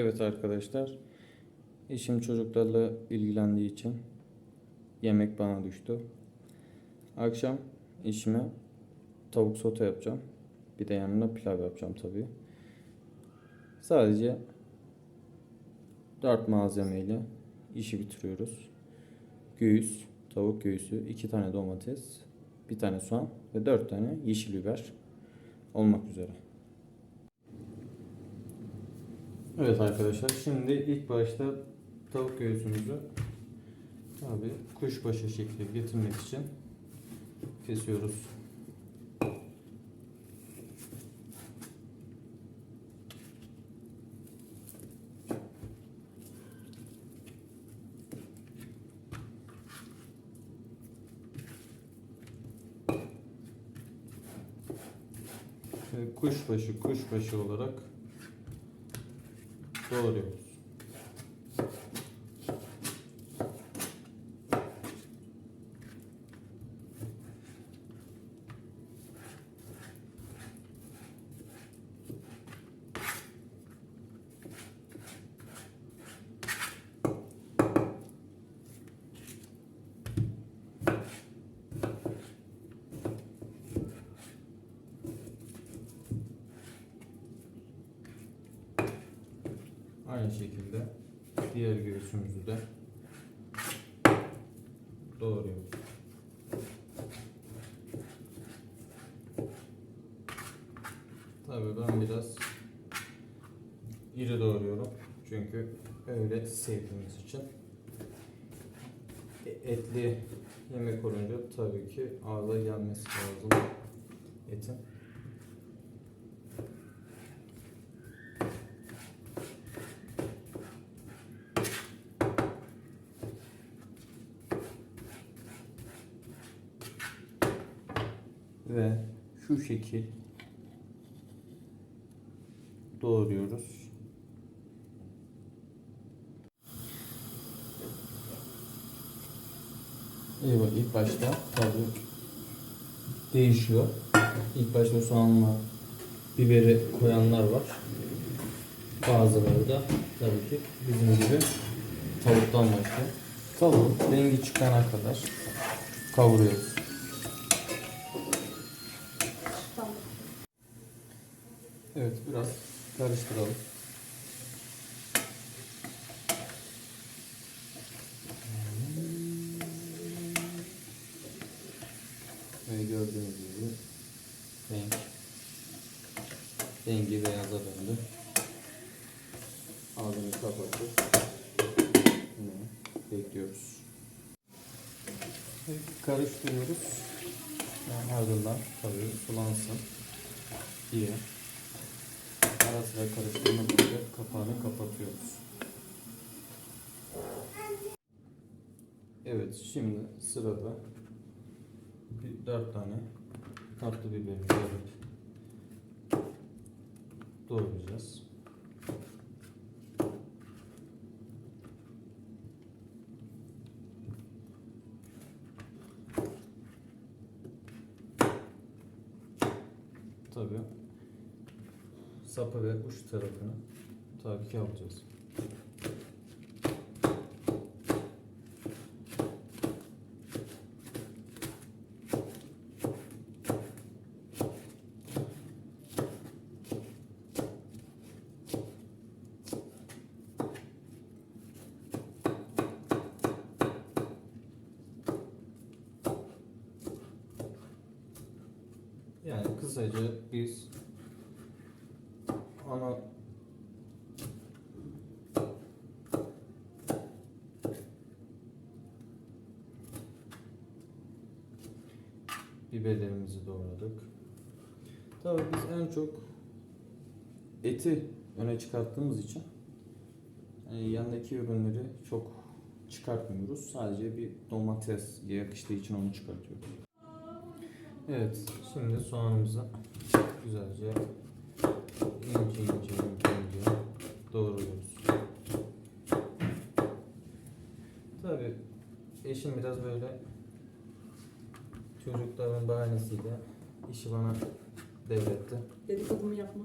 Evet arkadaşlar. Eşim çocuklarla ilgilendiği için yemek bana düştü. Akşam eşime tavuk sote yapacağım. Bir de yanına pilav yapacağım tabii. Sadece 4 malzemeyle işi bitiriyoruz. Göğüs, tavuk göğüsü, 2 tane domates, bir tane soğan ve 4 tane yeşil biber olmak üzere. Evet arkadaşlar şimdi ilk başta tavuk göğsümüzü tabi kuşbaşı şekli getirmek için kesiyoruz. Kuşbaşı kuşbaşı olarak doğruyoruz. Aynı şekilde diğer göğsümüzü de doğruyoruz. Tabii ben biraz iri doğruyorum. Çünkü öyle sevdiğimiz için. E- Etli yemek olunca tabii ki ağza gelmesi lazım etin. Ve şu şekil doğruyoruz. Bak ilk başta tabii değişiyor. İlk başta soğanla biberi koyanlar var. Bazıları da tabii ki bizim gibi tavuktan başlıyor. Tavuğun rengi çıkana kadar kavuruyoruz. Evet biraz karıştıralım. Ve gördüğünüz gibi renk rengi beyaza döndü. Ağzını kapatıp bekliyoruz. Ve Karıştırıyoruz. Yani ardından tabii sulansın diye ara sıra karıştırmak üzere kapağını kapatıyoruz. Evet şimdi sırada bir dört tane tatlı biberimizi alıp doğrayacağız. Tabii sapı ve uç tarafını tabii ki. Yani kısaca biz doğradık. Tabii biz en çok eti öne çıkarttığımız için yani yanındaki ürünleri çok çıkartmıyoruz. Sadece bir domates yakıştığı için onu çıkartıyoruz. Evet, şimdi soğanımızı güzelce ince ince ince doğruyoruz. Tabi eşim biraz böyle çocukların bahanesiyle işi bana devretti. Dedikodumu yapma.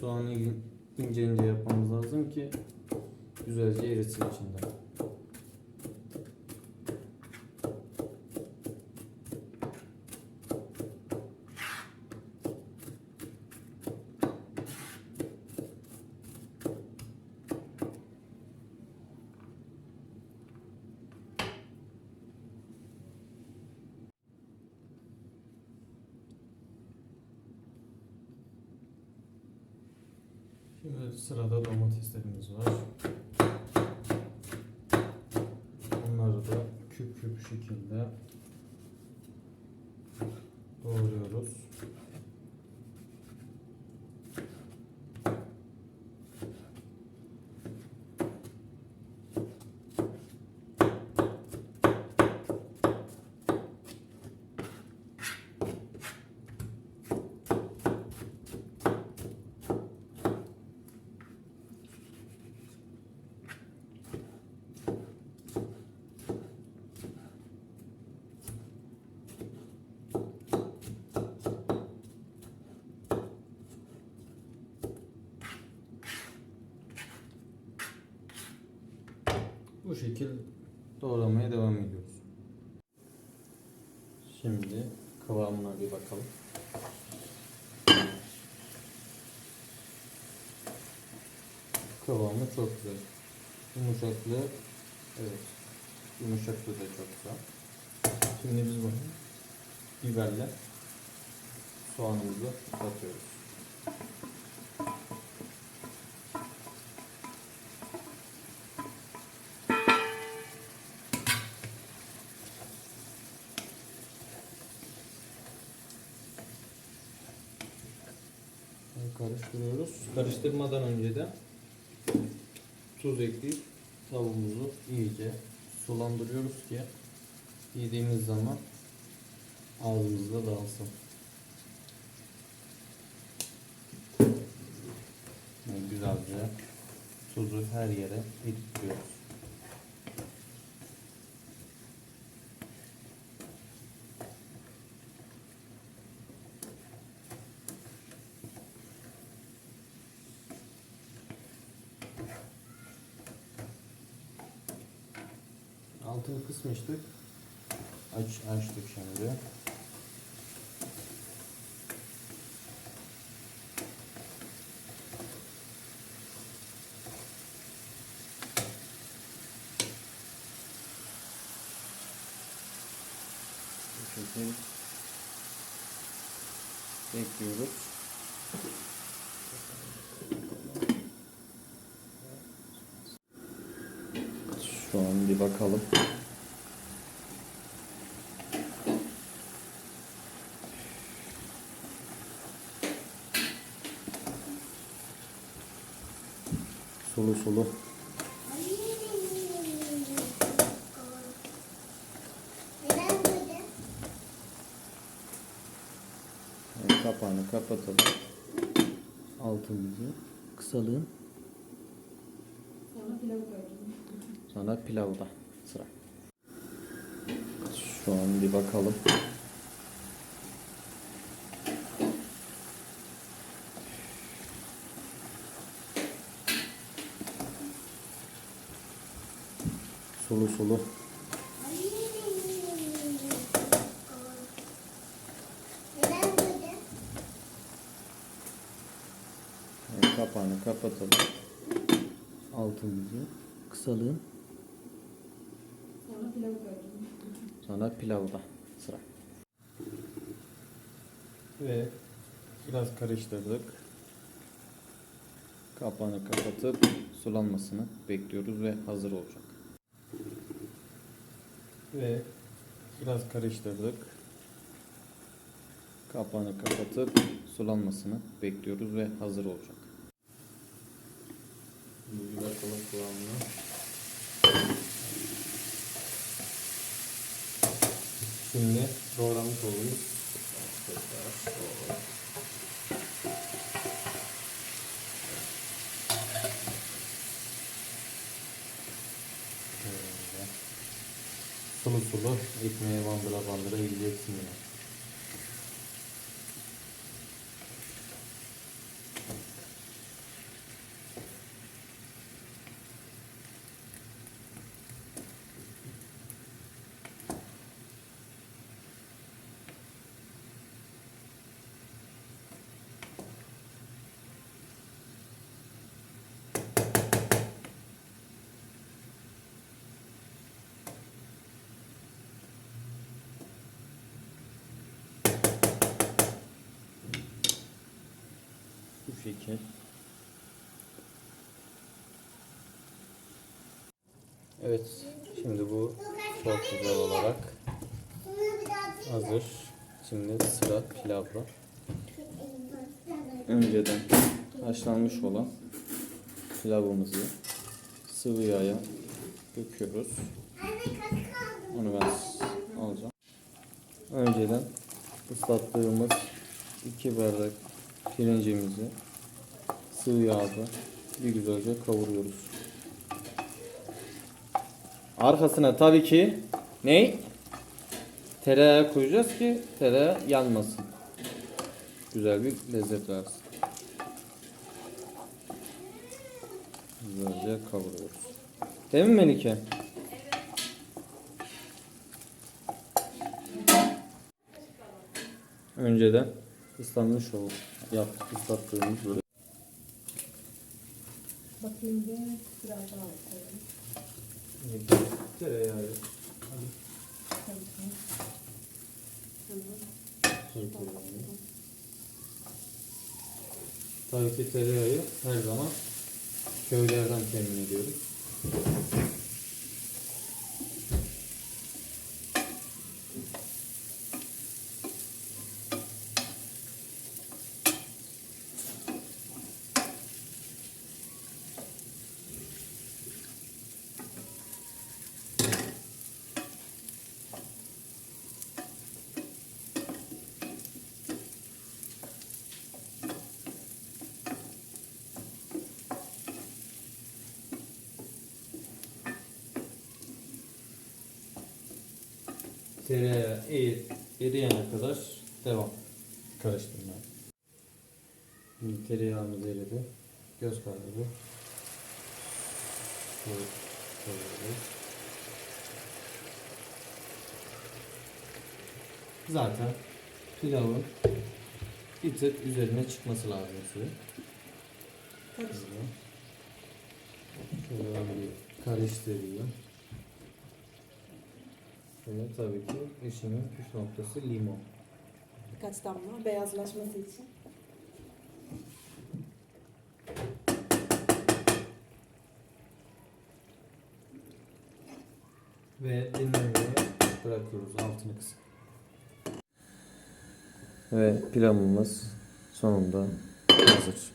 Soğanı in- ince ince yapmamız lazım ki güzelce erisin içinde. Şimdi sırada domateslerimiz var. Onları da küp küp şekilde doğruyoruz. Bu şekil doğramaya devam ediyoruz. Şimdi kıvamına bir bakalım. Kıvamı çok güzel. Yumuşaklığı evet. Yumuşaklığı da çok güzel. Şimdi biz bunu biberle soğanımızı atıyoruz. Karıştırıyoruz. Karıştırmadan önce de tuz ekleyip tavuğumuzu iyice sulandırıyoruz ki yediğimiz zaman ağzımızda dağılsın. Güzelce tuzu her yere ekliyoruz. Altını kısmıştık. Aç, açtık şimdi. Bu şekil bekliyoruz. Şu an bir bakalım. Sulu sulu. Kapağını kapatalım. Altımızı kısalım. Sonra pilav. Sonra pilavda sıra. Şu an bir bakalım. Sulu sulu. Evet, kapağını kapatalım. Altımızı kısalım. Sonra pilav koydum. Sonra pilavda sıra. Ve biraz karıştırdık. Kapağını kapatıp sulanmasını bekliyoruz ve hazır olacak. Ve biraz karıştırdık. Kapağını kapatıp sulanmasını bekliyoruz ve hazır olacak. Bir bakalım kıvamına. Şimdi doğramış olduğumuz Sulu ekmeğe bandıra bandıra yiyeceksin yine. şekil. Evet, şimdi bu çok güzel olarak hazır. Şimdi sıra pilavda. Önceden haşlanmış olan pilavımızı sıvı yağa döküyoruz. Onu ben alacağım. Önceden ıslattığımız iki bardak pirincimizi sıvı yağda bir güzelce kavuruyoruz. Arkasına tabii ki ne? Tereyağı koyacağız ki tereyağı yanmasın. Güzel bir lezzet versin. Güzelce kavuruyoruz. Değil mi Melike? Önceden ıslanmış ol yaptık ıslattığımız böyle. Bakayım bir biraz daha koyalım. Tereyağı. Tabii ki. Tabii ki tereyağı her zaman köylerden temin ediyoruz. Tereyağı eri, eriyene kadar devam karıştırmaya. Şimdi tereyağımız eridi. Göz kararı. Şöyle koyuyoruz. Zaten pilavın bir tık üzerine çıkması lazım suyu. Şöyle bir karıştırayım. Ve tabii ki işimin püf noktası limon. Birkaç damla beyazlaşması için. Ve dinlenmeye bırakıyoruz altını kısıp. Ve pilavımız sonunda hazır.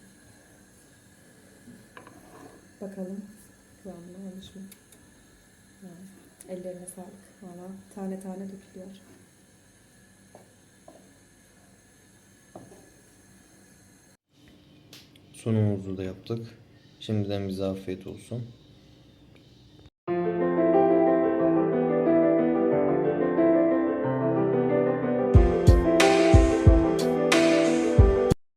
Bakalım kıvamına olmuş mu? Ellerine sağlık. Valla tane tane dökülüyor. Sunumumuzu da yaptık. Şimdiden bize afiyet olsun.